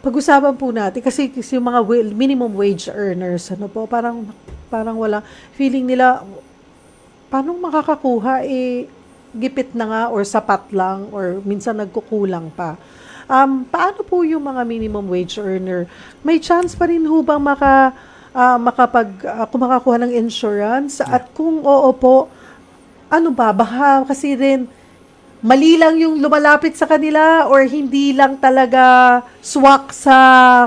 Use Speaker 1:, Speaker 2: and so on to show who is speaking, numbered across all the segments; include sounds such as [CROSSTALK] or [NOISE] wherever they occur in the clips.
Speaker 1: pag-usapan po natin kasi, kasi yung mga minimum wage earners ano po parang parang wala feeling nila paano makakakuha eh gipit na nga or sapat lang or minsan nagkukulang pa. Um, paano po yung mga minimum wage earner? May chance pa rin ho bang maka, ah, makapag, ah, kung makakuha ng insurance? At kung oo po, ano ba? Baka kasi rin, mali lang yung lumalapit sa kanila or hindi lang talaga swak sa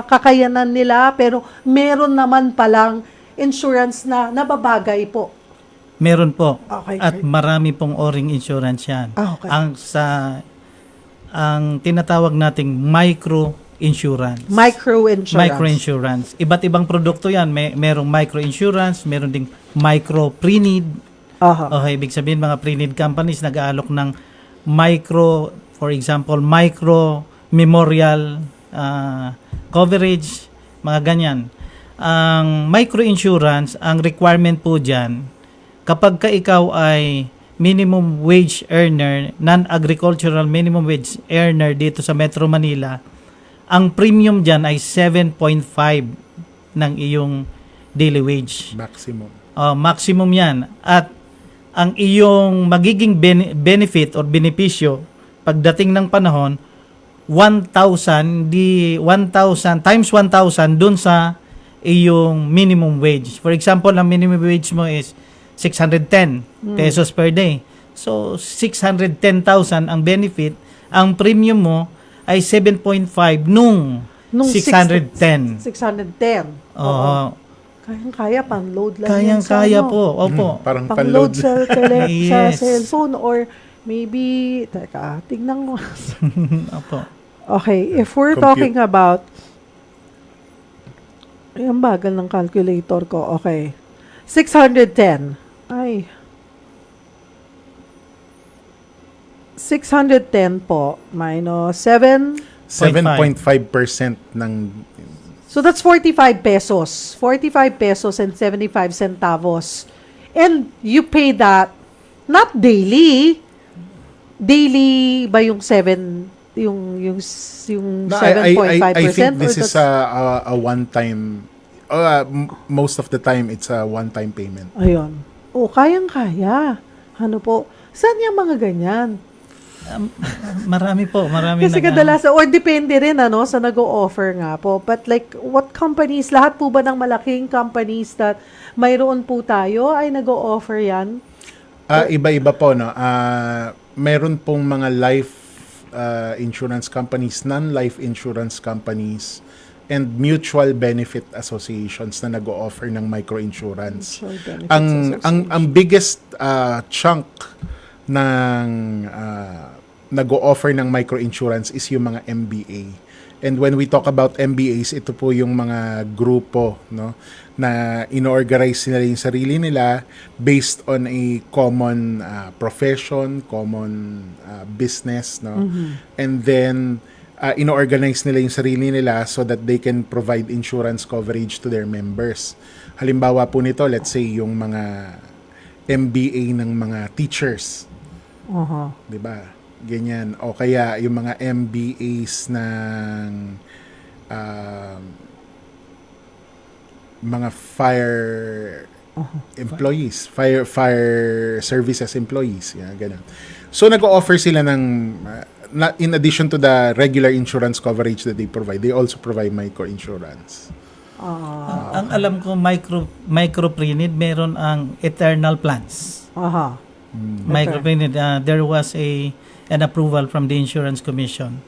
Speaker 1: kakayanan nila pero meron naman palang insurance na nababagay po.
Speaker 2: Meron po.
Speaker 1: Okay.
Speaker 2: At marami pong oring insurance yan.
Speaker 1: Ah, okay.
Speaker 2: Ang sa ang tinatawag nating micro insurance.
Speaker 1: Micro insurance.
Speaker 2: Micro insurance. Iba't ibang produkto yan. May merong micro insurance, meron ding micro pre-need.
Speaker 1: Aha.
Speaker 2: Okay, ibig sabihin mga pre-need companies nag-aalok ng micro, for example, micro memorial ah, coverage, mga ganyan. Ang micro insurance, ang requirement po dyan, kapag ka ikaw ay minimum wage earner, non-agricultural minimum wage earner dito sa Metro Manila, ang premium dyan ay 7.5 ng iyong daily wage.
Speaker 3: Maximum.
Speaker 2: Uh, maximum yan. At ang iyong magiging bene- benefit or benepisyo pagdating ng panahon, 1,000, di 1,000 times 1,000 dun sa iyong minimum wage. For example, ang minimum wage mo is 610 pesos per day. So, 610,000 ang benefit. Ang premium mo ay 7.5 nung,
Speaker 1: Nung
Speaker 2: 610.
Speaker 1: 610.
Speaker 2: Oo.
Speaker 1: Kayang-kaya, pang-load lang yan sa
Speaker 2: Kayang-kaya
Speaker 1: ano.
Speaker 2: po. Opo.
Speaker 3: Parang
Speaker 1: Pang-load
Speaker 3: panload.
Speaker 1: sa, tele- [LAUGHS] sa
Speaker 2: Yes.
Speaker 1: cellphone or maybe, teka, tingnan mo. [LAUGHS]
Speaker 2: Opo.
Speaker 1: okay, if we're
Speaker 3: Compute.
Speaker 1: talking about, ay, ang bagal ng calculator ko. Okay. 610. Ay. 610 po minus 7
Speaker 3: 7.5% ng
Speaker 1: So that's 45 pesos. 45 pesos and 75 centavos. And you pay that not daily. Daily ba yung 7 yung yung yung
Speaker 3: No, I, I, I,
Speaker 1: 7.5%
Speaker 3: I think this is a, a, a one-time, uh, m- most of the time, it's a one-time payment.
Speaker 1: Ayun. Oh, kayang-kaya. Ano po? Saan yung mga ganyan?
Speaker 2: Marami po, marami
Speaker 1: Kasi
Speaker 2: nag-
Speaker 1: kadalasan, or depende rin ano, sa nag-o-offer nga po. But like, what companies, lahat po ba ng malaking companies that mayroon po tayo ay nag-o-offer yan?
Speaker 3: Ah, iba-iba po, no? Ah, meron pong mga life ah, insurance companies, non-life insurance companies, and mutual benefit associations na nag-o-offer ng microinsurance. Ang ang ang biggest uh, chunk ng uh, nag-o-offer ng microinsurance is yung mga MBA. And when we talk about MBAs, ito po yung mga grupo no na inorganize nila yung sarili nila based on a common uh, profession, common uh, business no. And then uh, inorganize nila yung sarili nila so that they can provide insurance coverage to their members. Halimbawa po nito, let's say yung mga MBA ng mga teachers,
Speaker 1: Aha.
Speaker 3: 'di ba? Ganyan. O kaya yung mga MBAs ng um, mga fire employees, fire fire services employees, yeah, ganun. So nag-offer sila ng uh, na- in addition to the regular insurance coverage that they provide, they also provide micro insurance.
Speaker 1: Ah,
Speaker 2: ang alam ko micro micro pre-need meron ang eternal plans.
Speaker 1: aha.
Speaker 2: Micro pre-need uh, there was a an approval from the insurance commission